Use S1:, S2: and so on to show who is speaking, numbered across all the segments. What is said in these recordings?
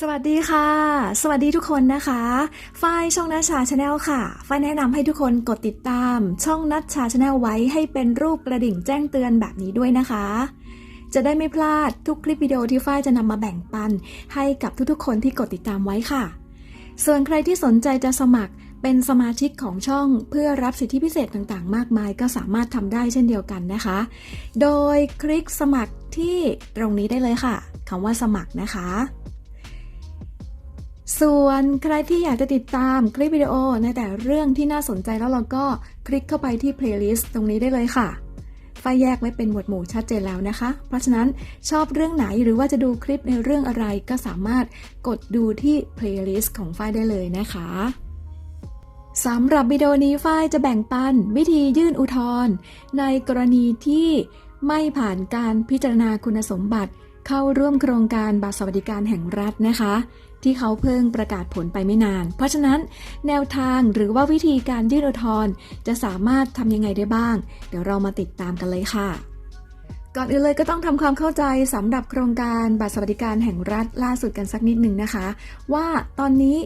S1: สวัสดีค่ะ สวัสดีทุกคนนะคะ ฝ้ายช่องนัชชาชาแนลค่ะ ฝ้ายแนะนำให้ทุกคนกดติดตาม ช่องนัชชาชาแนลไว้ให้เป็นรูปกระดิ่งแจ้งเตือนแบบนี้ด้วยนะคะ จะได้ไม่พลาดทุกคลิปวิดีโอที่ฝ้ายจะนำมาแบ่งปัน ให้กับทุกๆคนที่กดติดตามไว้ค่ะ ส่วนใครที่สนใจจะสมัครเป็นสมาชิกของช่องเพื่อรับสิทธิพิเศษต่างๆ มากมาย ก็สามารถทำได้เช่นเดียวกันนะคะ โดยคลิกสมัครที่ตรงนี้ได้เลยค่ะคำว่าสมัครนะคะ ส่วนใครที่อยากจะติดตามคลิปวิดีโอในแต่เรื่องที่น่าสนใจแล้วเราก็คลิกเข้าไปที่ playlist ตรงนี้ได้เลยค่ะไฟแยกไว้เป็นหมวดหมู่ชัดเจนแล้วนะคะ เพราะฉะนั้นชอบเรื่องไหนหรือว่าจะดูคลิปในเรื่องอะไรก็สามารถกดดูที่ playlist ของไฟได้เลยนะคะสำหรับวิดีโอนี้ฝ้ายจะแบ่งปันวิธียื่นอุทธรณ์ในกรณีที่ ไม่ผ่านการพิจารณาคุณสมบัติ เข้าร่วมโครงการบัตรสวัสดิการแห่งรัฐนะคะ ที่เขาเพิ่งประกาศผลไปไม่นาน เพราะฉะนั้นแนวทางหรือว่าวิธีการยื่นอุทธรณ์จะสามารถทำยังไงได้บ้าง เดี๋ยวเรามาติดตามกันเลยค่ะ ก่อนอื่นเลยก็ต้องทำความเข้าใจสำหรับโครงการบัตรสวัสดิการแห่งรัฐล่าสุดกันสักนิดหนึ่งนะคะ ว่าตอนนี้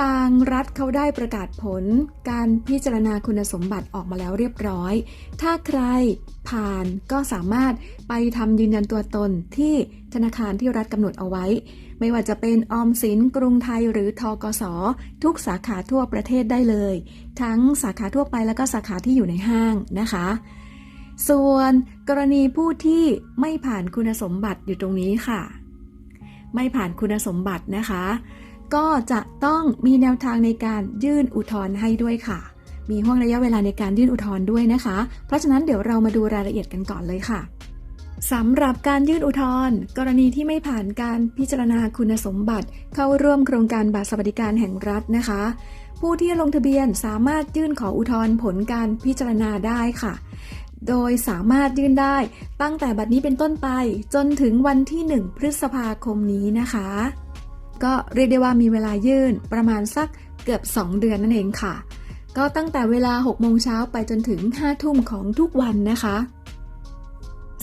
S1: ทางรัฐเขาได้ประกาศผล การพิจารณาคุณสมบัติออกมาแล้วเรียบร้อย ถ้าใครผ่านก็สามารถไปทำยืนยันตัวตนที่ธนาคารที่รัฐกำหนดเอาไว้ ไม่ว่าจะเป็นออมสินกรุงไทยหรือทกส ทุกสาขาทั่วประเทศได้เลย ทั้งสาขาทั่วไปแล้วก็สาขาที่อยู่ในห้างนะคะ ส่วนกรณีผู้ที่ไม่ผ่านคุณสมบัติอยู่ตรงนี้ค่ะ ไม่ผ่านคุณสมบัตินะคะ ก็จะต้องมีแนวทางในการยื่นอุทธรณ์ให้ด้วยค่ะ มีห่วงระยะเวลาในการยื่นอุทธรณ์ด้วยนะคะ เพราะฉะนั้นเดี๋ยวเรามาดูรายละเอียดกันก่อนเลยค่ะสำหรับการยื่นอุทธรณ์กรณีที่ไม่ผ่านการพิจารณาคุณสมบัติ เข้าร่วมโครงการบัตรสวัสดิการแห่งรัฐนะคะ ผู้ที่ลงทะเบียนสามารถยื่นขออุทธรณ์ผลการพิจารณาได้ค่ะ โดยสามารถยื่นได้ตั้งแต่บัดนี้เป็นต้นไปจนถึงวันที่ 1 พฤษภาคมนี้นะคะ ก็เรียกได้ว่ามีเวลายื่นประมาณสักเกือบ 2 เดือนนั่นเองค่ะ ก็ตั้งแต่เวลา 6 โมงเช้าไปจนถึง 5 ทุ่มของทุกวันนะคะ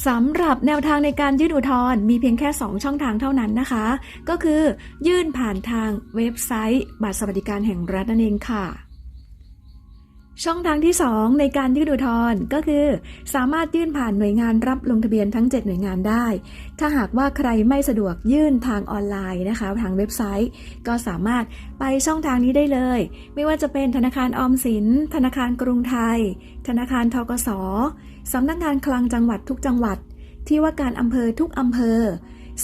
S1: สำหรับแนวทางในการยื่นอุทธรณ์มีเพียงแค่ 2 ช่องทางเท่านั้นนะคะ ก็คือยื่นผ่านทางเว็บไซต์ บัตรสวัสดิการแห่งรัฐนั่นเองค่ะ ช่องทางที่ 2 ในการยื่นอุทธรณ์ก็คือ สามารถยื่นผ่านหน่วยงานรับลงทะเบียนทั้ง 7 หน่วยงานได้ ถ้าหากว่าใครไม่สะดวกยื่นทางออนไลน์นะคะ ทางเว็บไซต์ ก็สามารถไปช่องทางนี้ได้เลย ไม่ว่าจะเป็นธนาคารออมสิน ธนาคารกรุงไทย ธนาคารทกสสำนักงานคลังจังหวัดทุกจังหวัด ที่ว่าการอำเภอทุกอำเภอ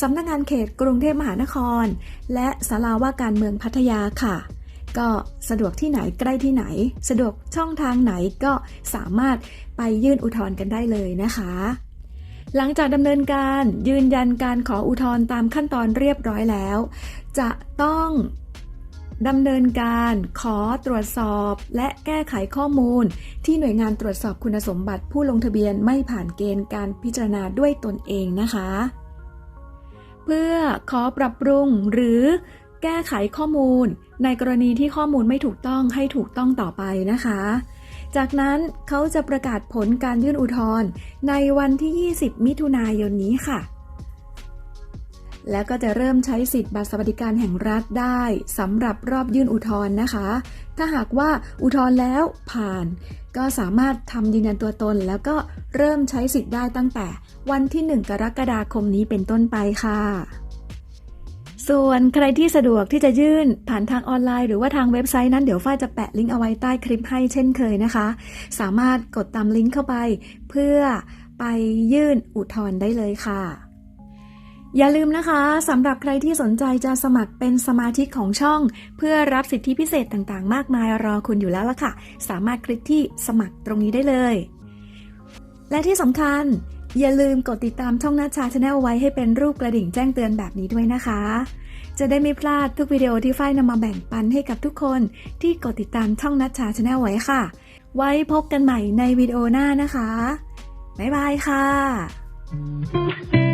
S1: สำนักงานเขตกรุงเทพมหานคร และศาลาว่าการเมืองพัทยาค่ะ ก็สะดวกที่ไหนใกล้ที่ไหน สะดวกช่องทางไหนก็สามารถไปยื่นอุทธรณ์กันได้เลยนะคะ หลังจากดำเนินการยืนยันการขออุทธรณ์ตามขั้นตอนเรียบร้อยแล้ว จะต้องดำเนินการขอตรวจสอบและแก้ไขข้อมูล ที่หน่วยงานตรวจสอบคุณสมบัติผู้ลงทะเบียนไม่ผ่านเกณฑ์การพิจารณาด้วยตนเองนะคะ เพื่อขอปรับปรุงหรือ แก้ไขข้อมูล ในกรณีที่ข้อมูลไม่ถูกต้องให้ถูกต้องต่อไปนะคะ จากนั้นเขาจะประกาศผลการยื่นอุทธรณ์ในวันที่ 20 มิถุนายนนี้ค่ะ แล้วก็จะเริ่มใช้สิทธิ์บัตรสวัสดิการแห่งรัฐได้สำหรับรอบยื่นอุทธรณ์นะคะ ถ้าหากว่าอุทธรณ์แล้วผ่าน ก็สามารถทำยืนยันตัวตน แล้วก็เริ่มใช้สิทธิ์ได้ตั้งแต่วันที่ 1 กรกฎาคมนี้เป็นต้นไปค่ะ ส่วนใครที่สะดวกที่จะยื่นผ่านทางออนไลน์ หรือว่าทางเว็บไซต์นั้นเดี๋ยวฝ้ายจะแปะลิงก์เอาไว้ใต้คลิปให้เช่นเคยนะคะ สามารถกดตามลิงก์เข้าไป เพื่อไปยื่นอุทธรณ์ได้เลยค่ะ อย่าลืมนะคะสำหรับใครที่สนใจจะสมัครเป็นสมาชิกของช่อง เพื่อรับสิทธิพิเศษต่างๆ มากมายรอคุณอยู่แล้วล่ะค่ะ สามารถคลิกที่สมัครตรงนี้ได้เลย และที่สำคัญอย่าลืมกดติดตามช่องนัชชาชาแนลไว้ให้เป็นรูปกระดิ่งแจ้งเตือนแบบนี้ด้วยนะคะ จะได้ไม่พลาดทุกวิดีโอที่ฝ้ายนำมาแบ่งปันให้กับทุกคนที่กดติดตามช่องนัชชาชาแนลไว้ค่ะ ไว้พบกันใหม่ในวิดีโอหน้านะคะ บ๊ายบายค่ะ